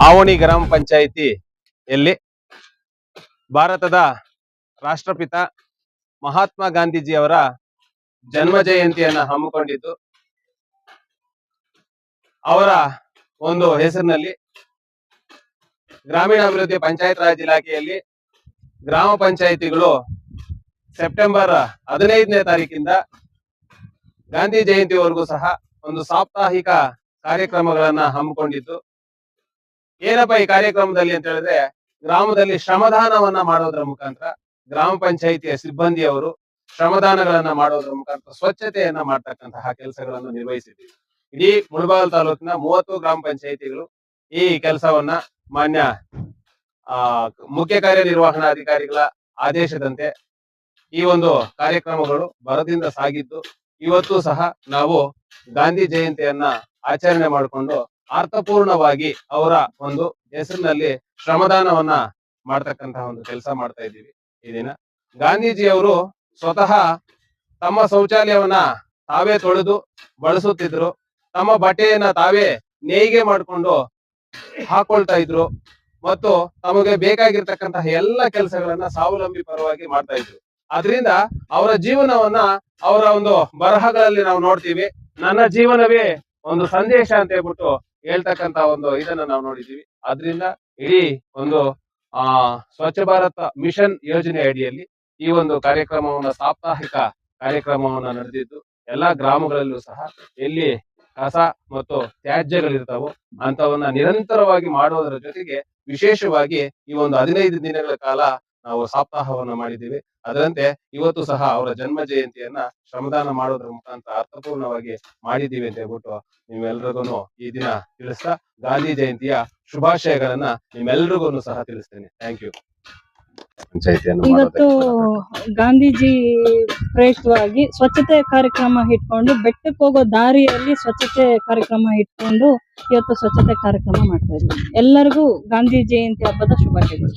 ಆವಣಿ ಗ್ರಾಮ ಪಂಚಾಯಿತಿ ಎಲ್ಲಿ ಭಾರತದ ರಾಷ್ಟ್ರಪಿತ ಮಹಾತ್ಮ ಗಾಂಧೀಜಿಯವರ ಜನ್ಮ ಜಯಂತಿಯನ್ನ ಹಮ್ಮಿಕೊಂಡಿದ್ದು, ಅವರ ಒಂದು ಹೆಸರಿನಲ್ಲಿ ಗ್ರಾಮೀಣಾಭಿವೃದ್ಧಿ ಪಂಚಾಯತ್ ರಾಜ್ ಇಲಾಖೆಯಲ್ಲಿ ಗ್ರಾಮ ಪಂಚಾಯಿತಿಗಳು ಸೆಪ್ಟೆಂಬರ್ ಹದಿನೈದನೇ ತಾರೀಕಿಂದ ಗಾಂಧಿ ಜಯಂತಿವರೆಗೂ ಸಹ ಒಂದು ಸಾಪ್ತಾಹಿಕ ಕಾರ್ಯಕ್ರಮಗಳನ್ನ ಹಮ್ಮಿಕೊಂಡಿದ್ದು ಏನಪ್ಪ ಈ ಕಾರ್ಯಕ್ರಮದಲ್ಲಿ ಅಂತ ಹೇಳಿದ್ರೆ ಗ್ರಾಮದಲ್ಲಿ ಶ್ರಮದಾನವನ್ನ ಮಾಡೋದ್ರ ಮುಖಾಂತರ ಗ್ರಾಮ ಪಂಚಾಯಿತಿಯ ಸಿಬ್ಬಂದಿಯವರು ಶ್ರಮದಾನಗಳನ್ನ ಮಾಡೋದ್ರ ಮುಖಾಂತರ ಸ್ವಚ್ಛತೆಯನ್ನ ಮಾಡ್ತಕ್ಕಂತಹ ಕೆಲಸಗಳನ್ನು ನಿರ್ವಹಿಸಿದ್ದೀವಿ. ಇಡೀ ಮುಳಬಾಗಲ್ ತಾಲೂಕಿನ ಮೂವತ್ತು ಗ್ರಾಮ ಪಂಚಾಯಿತಿಗಳು ಈ ಕೆಲಸವನ್ನ ಮಾನ್ಯ, ಆ, ಮುಖ್ಯ ಕಾರ್ಯನಿರ್ವಹಣಾಧಿಕಾರಿಗಳ ಆದೇಶದಂತೆ ಈ ಒಂದು ಕಾರ್ಯಕ್ರಮಗಳು ಬರದಿಂದ ಸಾಗಿದ್ದು ಇವತ್ತು ಸಹ ನಾವು ಗಾಂಧಿ ಜಯಂತಿಯನ್ನ ಆಚರಣೆ ಮಾಡಿಕೊಂಡು ಅರ್ಥಪೂರ್ಣವಾಗಿ ಅವರ ಒಂದು ಹೆಸರಿನಲ್ಲಿ ಶ್ರಮದಾನವನ್ನ ಮಾಡ್ತಕ್ಕಂತಹ ಒಂದು ಕೆಲಸ ಮಾಡ್ತಾ ಇದ್ದೀವಿ ಈ ದಿನ. ಗಾಂಧೀಜಿಯವರು ಸ್ವತಃ ತಮ್ಮ ಶೌಚಾಲಯವನ್ನ ತಾವೇ ತೊಳೆದು ಬಳಸುತ್ತಿದ್ರು. ತಮ್ಮ ಬಟ್ಟೆಯನ್ನ ತಾವೇ ನೇಯ್ಗೆ ಮಾಡಿಕೊಂಡು ಹಾಕೊಳ್ತಾ ಇದ್ರು. ಮತ್ತು ತಮಗೆ ಬೇಕಾಗಿರ್ತಕ್ಕಂತಹ ಎಲ್ಲ ಕೆಲಸಗಳನ್ನ ಸ್ವಾವಲಂಬಿ ಪರವಾಗಿ ಮಾಡ್ತಾ ಇದ್ರು. ಅದರಿಂದ ಅವರ ಜೀವನವನ್ನ ಅವರ ಒಂದು ಬರಹಗಳಲ್ಲಿ ನಾವು ನೋಡ್ತೀವಿ. ನನ್ನ ಜೀವನವೇ ಒಂದು ಸಂದೇಶ ಅಂತ ಹೇಳ್ಬಿಟ್ಟು ಹೇಳ್ತಕ್ಕಂತ ಒಂದು ಇದನ್ನ ನಾವು ನೋಡಿದೀವಿ ಅದರಿಂದ ಇಡೀ ಒಂದು, ಆ, ಸ್ವಚ್ಛ ಭಾರತ ಮಿಷನ್ ಯೋಜನೆ ಅಡಿಯಲ್ಲಿ ಈ ಒಂದು ಕಾರ್ಯಕ್ರಮವನ್ನ, ಸಾಪ್ತಾಹಿಕ ಕಾರ್ಯಕ್ರಮವನ್ನ ನಡೆದಿದ್ದು, ಎಲ್ಲಾ ಗ್ರಾಮಗಳಲ್ಲೂ ಸಹ ಎಲ್ಲಿ ಕಸ ಮತ್ತು ತ್ಯಾಜ್ಯಗಳಿರ್ತಾವೋ ಅಂತವನ್ನ ನಿರಂತರವಾಗಿ ಮಾಡುವುದರ ಜೊತೆಗೆ ವಿಶೇಷವಾಗಿ ಈ ಒಂದು ಹದಿನೈದು ದಿನಗಳ ಕಾಲ ನಾವು ಸಪ್ತಾಹವನ್ನ ಮಾಡಿದ್ದೀವಿ. ಅದರಂತೆ ಇವತ್ತು ಸಹ ಅವರ ಜನ್ಮ ಜಯಂತಿಯನ್ನ ಶ್ರಮದಾನ ಮಾಡೋದ್ರ ಮುಖಾಂತರ ಅರ್ಥಪೂರ್ಣವಾಗಿ ಮಾಡಿದ್ದೀವಿ ಅಂತ ಹೇಳ್ಬಿಟ್ಟು ನಿಮ್ಮೆಲ್ರಿಗೂ ಈ ದಿನ ತಿಳಿಸ್ತಾ ಗಾಂಧಿ ಜಯಂತಿಯ ಶುಭಾಶಯಗಳನ್ನ ನಿಮ್ಮೆಲ್ರಿಗೂ ಸಹ ತಿಳಿಸ್ತೇನೆ. Thank you. ಇವತ್ತು ಗಾಂಧೀಜಿ ಪ್ರಯುಕ್ತವಾಗಿ ಸ್ವಚ್ಛತೆ ಕಾರ್ಯಕ್ರಮ ಇಟ್ಕೊಂಡು ಬೆಟ್ಟಕ್ಕೆ ಹೋಗೋ ದಾರಿಯಲ್ಲಿ ಸ್ವಚ್ಛತೆ ಕಾರ್ಯಕ್ರಮ ಇಟ್ಕೊಂಡು ಇವತ್ತು ಸ್ವಚ್ಛತೆ ಕಾರ್ಯಕ್ರಮ ಮಾಡ್ತಾ ಇದ್ದೀವಿ. ಎಲ್ಲರಿಗೂ ಗಾಂಧಿ ಜಯಂತಿ ಹಬ್ಬದ ಶುಭಾಶಯಗಳು.